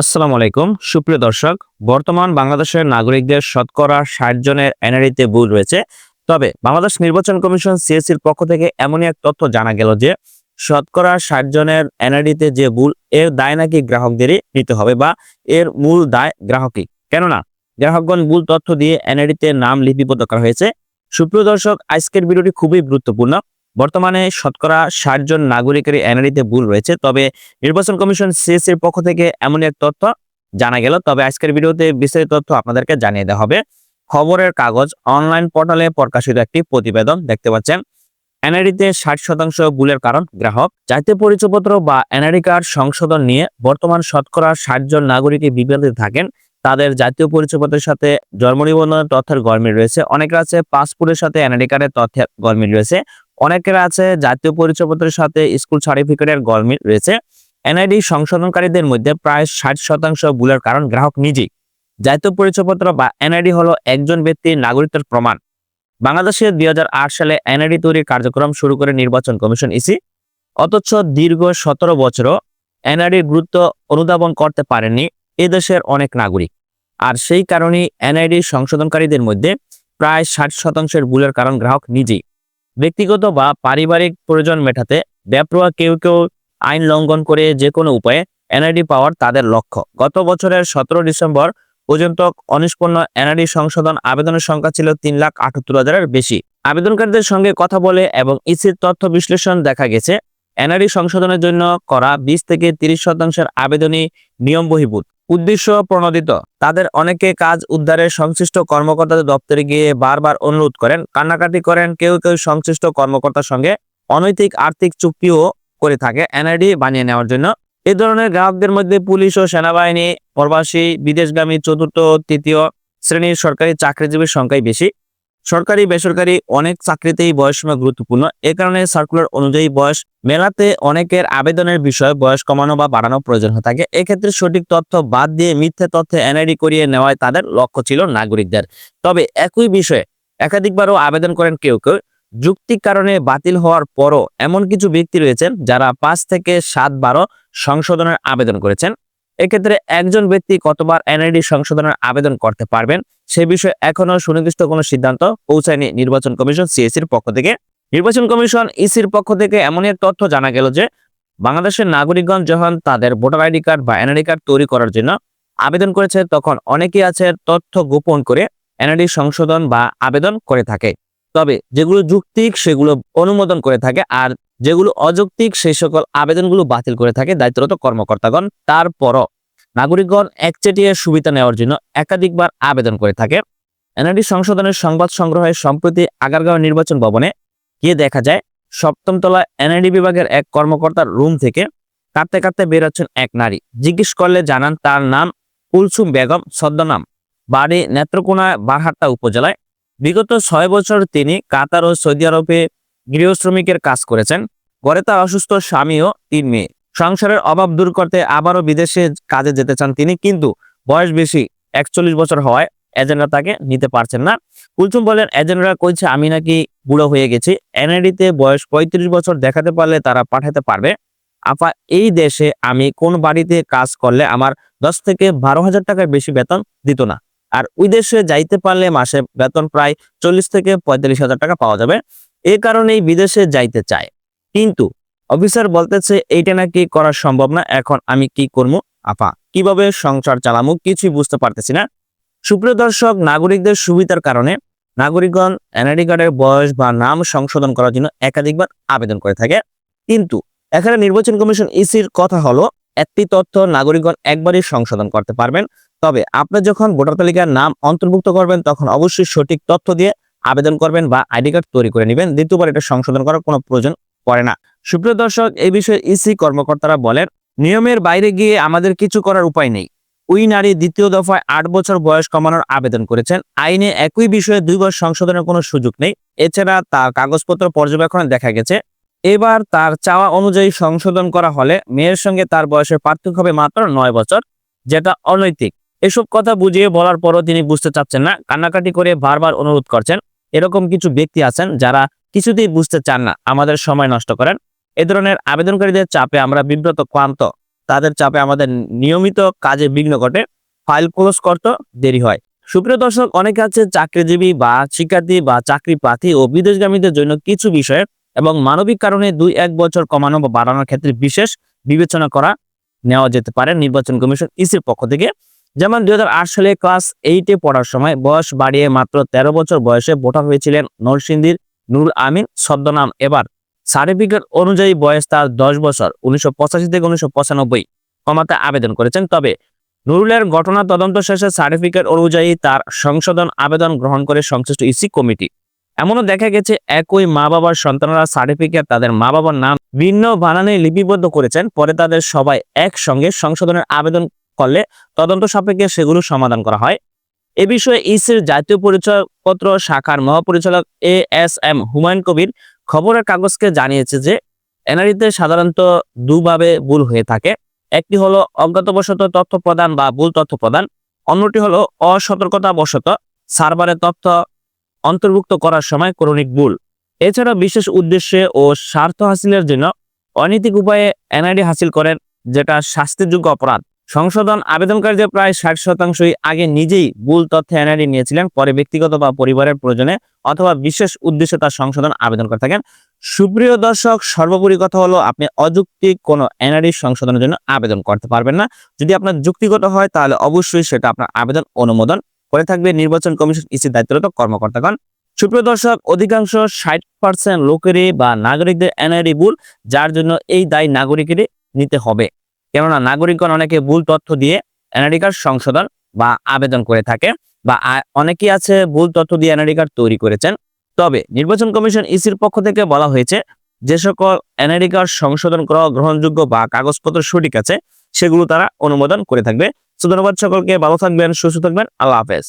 আসসালামু আলাইকুম। সুপ্রিয় দর্শক, বর্তমান বাংলাদেশের নাগরিকদের শতকরা ষাট জনের এনআরইতে ভুল রয়েছে। তবে বাংলাদেশ নির্বাচন কমিশন সিএসির পক্ষ থেকে এমনই এক তথ্য জানা গেল যে, শতকরা ষাট জনের এনআরইতে যে ভুল, এর দায় নাকি গ্রাহকদেরই নিতে হবে বা এর মূল দায় গ্রাহকই। কেননা, গ্রাহকগণ ভুল তথ্য দিয়ে এনআরইতে নাম লিপিবদ্ধ করা হয়েছে। সুপ্রিয় দর্শক, আজকের ভিডিওটি খুবই গুরুত্বপূর্ণ। বর্তমানে শতকরা ষাট জন নাগরিকের এনআরইতে ভুল রয়েছে, তবে নির্বাচন কমিশন সিএস এর পক্ষ থেকে এমন এক তথ্য জানা গেল। তবে আজকের ভিডিওতে বিস্তারিত তথ্য আপনাদেরকে জানিয়ে দেওয়া হবে। খবরের কাগজ, অনলাইন পোর্টালে প্রকাশিত একটি প্রতিবেদন দেখতে পাচ্ছেন। এনআরইতে ষাট শতাংশ ভুলের কারণ গ্রাহক জাতীয় পরিচয়পত্র বা এনআরই কার্ড সংশোধন নিয়ে বর্তমান শতকরা ষাট জন নাগরিকই বিভ্রান্তিতে থাকেন। তাদের জাতীয় পরিচয়পত্রের সাথে জন্ম নিবন্ধনের তথ্যের গরমিল রয়েছে। অনেকের আছে পাসপোর্টের সাথে এনআরই কার্ডের তথ্যের গরমিল রয়েছে। অনেকের আছে জাতীয় পরিচয়পত্রের সাথে স্কুল সার্টিফিকেটের গরমিল রয়েছে। এনআইডি সংশোধনকারীদের মধ্যে প্রায় ষাট শতাংশ ভুলের কারণ গ্রাহক নিজেই। জাতীয় পরিচয়পত্র বা এনআইডি হলো একজন ব্যক্তির নাগরিকত্বের প্রমাণ। বাংলাদেশে দুই হাজার আট সালে এনআইডি তৈরির কার্যক্রম শুরু করে নির্বাচন কমিশন ইসি। অথচ দীর্ঘ সতেরো বছরও এনআইডির গুরুত্ব অনুধাবন করতে পারেননি এদেশের অনেক নাগরিক। আর সেই কারণেই এনআইডি সংশোধনকারীদের মধ্যে প্রায় ষাট শতাংশের ভুলের কারণ গ্রাহক নিজেই। ব্যক্তিগত বা পারিবারিক প্রয়োজন মেটাতে বেপরোয়া কেউ কেউ আইন লঙ্ঘন করে যে কোনো উপায়ে এনআইডি পাওয়ার তাদের লক্ষ্য। গত বছরের সতেরো ডিসেম্বর পর্যন্ত অনিষ্পন্ন এনআইডি সংশোধন আবেদনের সংখ্যা ছিল তিন লাখ আটাত্তর হাজারের বেশি। আবেদনকারীদের সঙ্গে কথা বলে এবং ইসির তথ্য বিশ্লেষণ দেখা গেছে, এনআইডি সংশোধনের জন্য করা বিশ থেকে তিরিশ শতাংশের আবেদনই নিয়ম বহির্ভূত। উদ্দেশ্য প্রণোদিত। তাদের অনেকে কাজ উদ্ধারের সংশ্লিষ্ট কর্মকর্তাদের দপ্তরে গিয়ে বারবার অনুরোধ করেন, কান্নাকাটি করেন, কেউ কেউ সংশ্লিষ্ট কর্মকর্তার সঙ্গে অনৈতিক আর্থিক চুক্তিও করে থাকে এনআইডি বানিয়ে নেওয়ার জন্য। এ ধরনের গ্রাহকদের মধ্যে পুলিশ ও সেনাবাহিনী, প্রবাসী, বিদেশগামী, চতুর্থ, তৃতীয় শ্রেণির সরকারি চাকরিজীবীর সংখ্যাই বেশি। সরকারি, বেসরকারি অনেক চাকরিতেই বয়স সীমা গুরুত্বপূর্ণ। এ কারণে সার্কুলার অনুযায়ী বয়স মেলাতে অনেকের আবেদনের বিষয়ে বয়স কমানো বা বাড়ানো প্রয়োজন হয়ে থাকে। এক্ষেত্রে সঠিক তথ্য বাদ দিয়ে মিথ্যে তথ্যে এনআইডি করিয়ে নেওয়ায় তাদের লক্ষ্য ছিল নাগরিকদের। তবে একই বিষয়ে একাধিকবারও আবেদন করেন কেউ কেউ। যুক্তিক কারণে বাতিল হওয়ার পরও এমন কিছু ব্যক্তি রয়েছেন যারা পাঁচ থেকে সাত বারো সংশোধনের আবেদন করেছেন। এক্ষেত্রে একজন ব্যক্তি কতবার এনআইডি সংশোধনের আবেদন করতে পারবেন সে বিষয়ে এখনও সুনির্দিষ্ট কোনো সিদ্ধান্ত পৌঁছায়নি নির্বাচন কমিশন সিএসির পক্ষ থেকে। নির্বাচন কমিশন ইসির পক্ষ থেকে এমনই এক তথ্য জানা গেল যে, বাংলাদেশের নাগরিকগণ যখন তাদের ভোটার আইডি কার্ড বা এনআইডি কার্ড তৈরি করার জন্য আবেদন করেছে, তখন অনেকেই আছে তথ্য গোপন করে এনআইডি সংশোধন বা আবেদন করে থাকে। তবে যেগুলো যুক্তিক, সেগুলো অনুমোদন করে থাকে আর যেগুলো অযৌক্তিক, সেই সকল আবেদনগুলো বাতিল করে থাকে দায়িত্বরত কর্মকর্তাগণ। তারপরও নাগরিকগণ একচেটিয়া সুবিধা নেওয়ার জন্য একাধিকবার আবেদন করে থাকে। এনআরডি সংশোধনের সংবাদ সংগ্রহে সম্প্রতি আগারগাঁও নির্বাচন ভবনে গিয়ে দেখা যায় সপ্তম তলায় এনআইডি বিভাগের এক কর্মকর্তার রুম থেকে কাঁদতে কাঁদতে বের হচ্ছেন এক নারী। জিজ্ঞেস করলে জানান, তার নাম কুলসুম বেগম, ছদ্মনাম। বাড়ি নেত্রকোনা বারহাট্টা উপজেলায়। বিগত ছয় বছর তিনি কাতার ও সৌদি আরবে গৃহ শ্রমিকের কাজ করেছেন। গড়ে তার অসুস্থ স্বামী ও তিন মেয়ে। সংসারের অভাব দূর করতে আবারও বিদেশে কাজে যেতে চান তিনি, কিন্তু বয়স বেশি, একচল্লিশ বছর হওয়ায় এজেন্টরা তাকে নিতে পারছেন না। কুলসুম বলেন, এজেন্টরা কইছে, আমি নাকি বুড়ো হয়ে গেছি। এনআইডিতে বয়স পঁয়ত্রিশ বছর দেখাতে পারলে তারা পাঠাতে পারবে। আপা, এই দেশে আমি কোন বাড়িতে কাজ করলে আমার দশ থেকে বারো হাজার টাকার বেশি বেতন দিত না। আর ওই দেশে যাইতে পারলে মাসে বেতন প্রায় চল্লিশ থেকে পঁয়তাল্লিশ হাজার টাকা পাওয়া যাবে। এ কারণেই বিদেশে যাইতে চায়। কিন্তু অফিসার বলতেছে, এইটা নাকি করা সম্ভব না, এখন আমি কি করব আপা, কীভাবে সংসার চালামু কিছুই বুঝতে পারতেছি না। সুপ্রিয় দর্শক, নাগরিকদের সুবিধার কারণে নাগরিকগণ এনআইডি কার্ডের বয়স বা নাম সংশোধন করার জন্য একাধিকবার আবেদন করে থাকে। কিন্তু এখানে নির্বাচন কমিশন ইসির কথা হলো, একটি তথ্য নাগরিকগণ একবারই সংশোধন করতে পারবেন। তবে আপনি যখন ভোটার তালিকার নাম অন্তর্ভুক্ত করবেন, তখন অবশ্যই সঠিক তথ্য দিয়ে আবেদন করবেন বা আইডি কার্ড তৈরি করে নেবেন। দ্বিতীয়বার এটা সংশোধন করার কোনো প্রয়োজন পড়ে না। সুপ্রিয় দর্শক এই বিষয়ে ইসি কর্মকর্তারা বলেন, নিয়মের বাইরে গিয়ে আমাদের কিছু করার উপায় নেই। ওই নারী দ্বিতীয় দফায় আট বছর বয়স কমানোর আবেদন করেছেন। আইনে একই বিষয়ে দুই দুইবার সংশোধনের কোনো সুযোগ নেই। এছাড়া তার কাগজপত্র পর্যবেক্ষণে দেখা গেছে, এবার তার চাওয়া অনুযায়ী সংশোধন করা হলে মেয়ের সঙ্গে তার বয়সের পার্থক্য হবে মাত্র নয় বছর, যেটা অনৈতিক। এসব কথা বুঝিয়ে বলার পরও তিনি বুঝতে চাচ্ছেন না। কান্নাকাটি করে বারবার অনুরোধ করছেন। এরকম কিছু ব্যক্তি আছেন যারা কিছুতেই বুঝতে চান না। আমাদের সময় নষ্ট করেন। এ ধরনের আবেদনকারীদের চাপে আমরা বিব্রত ক্লান্ত। তাদের চাপে আমাদের নিয়মিত কাজে বিঘ্ন ঘটে। ফাইল ক্লোজ করতে দেরি হয়। সুপ্রিয় দর্শক, অনেকে আছে চাকরিজীবী বা শিক্ষার্থী বা চাকরি প্রার্থী ও বিদেশগামীদের জন্য কিছু বিষয়ে এবং মানবিক কারণে দুই এক বছর কমানো বা বাড়ানোর ক্ষেত্রে বিশেষ বিবেচনা করা নেওয়া যেতে পারে নির্বাচন কমিশন ইসির পক্ষ থেকে। যেমন দুই সালে ক্লাস এইটে পড়ার সময় বয়স বাড়িয়ে মাত্র তেরো বছর বয়সে ভোটার হয়েছিলেন নরসিংদীর নুরুল আমিন, ছদ্মনাম এবার সার্টিফিকেট অনুযায়ী বয়স তার দশ বছর, উনিশশো পঁচাশি থেকে উনিশশো কমাতে আবেদন করেছেন। তবে নুরুলের ঘটনা তদন্ত শেষে সার্টিফিকেট অনুযায়ী তার সংশোধন আবেদন গ্রহণ করে সংশ্লিষ্ট ইসি কমিটি। এমনও দেখা গেছে, একই মা বাবার সন্তানরা সার্টিফিকেট তাদের মা বাবার নাম ভিন্ন বানানে লিপিবদ্ধ করেছেন। পরে তাদের সবাই একসঙ্গে সংশোধনের আবেদন করলে তদন্ত সাপেক্ষে সেগুলো সমাধান করা হয়। এ বিষয়ে ইসির জাতীয় পরিচয়পত্র শাখার মহাপরিচালক A S M Humayun Kabir খবরের কাগজকে জানিয়েছে যে এনআরিতে সাধারণত দুভাবে ভুল হয়ে থাকে। একটি হলো অজ্ঞাতবশত তথ্য প্রদান বা ভুল তথ্য প্রদান। অন্যটি হলো অসতর্কতাবশত সার্ভারে তথ্য অন্তর্ভুক্ত করার সময় ক্রনিক ভুল। এছাড়া বিশেষ উদ্দেশ্যে ও স্বার্থ হাসিলের জন্য অনৈতিক উপায়ে এনআইডি হাসিল করেন, যেটা শাস্তিযোগ্য অপরাধ। সংশোধন আবেদনকারীদের প্রায় ষাট শতাংশই আগে নিজেই ভুল তথ্য এনআইডি নিয়েছিলেন। পরে ব্যক্তিগত বা পরিবারের প্রয়োজনে অথবা বিশেষ উদ্দেশ্যে তার সংশোধন আবেদন করে থাকেন। সুপ্রিয় দর্শক, সর্বোপরি কথা হলো, আপনি অযৌক্তিক কোনো এনআরডি সংশোধনের জন্য আবেদন করতে পারবেন না। যদি আপনার যুক্তিগত হয়, তাহলে অবশ্যই সেটা আপনার আবেদন অনুমোদন করে থাকবে। নির্বাচন কমিশন ইসি দায়িত্বরত কর্মকর্তাগণ। সুপ্রিয় দর্শক, অধিকাংশ ষাট পার্সেন্ট লোকেরই বা নাগরিকদের এনআইডি ভুল, যার জন্য এই দায় নাগরিকেরই নিতে হবে। কেননা নাগরিকগণ অনেকে ভুল তথ্য দিয়ে এনআইডি সংশোধন বা আবেদন করে থাকে বা অনেকেই আছে ভুল তথ্য দিয়ে এনআইডি তৈরি করেছেন। তবে নির্বাচন কমিশন ইসির পক্ষ থেকে বলা হয়েছে, যে সকল এনআইডি সংশোধন করা গ্রহণযোগ্য বা কাগজপত্র সঠিক আছে, সেগুলো তারা অনুমোদন করে থাকবে। সুধন্যবাদ সকলকে, ভালো থাকবেন, সুস্থ থাকবেন, আল্লাহ হাফেজ।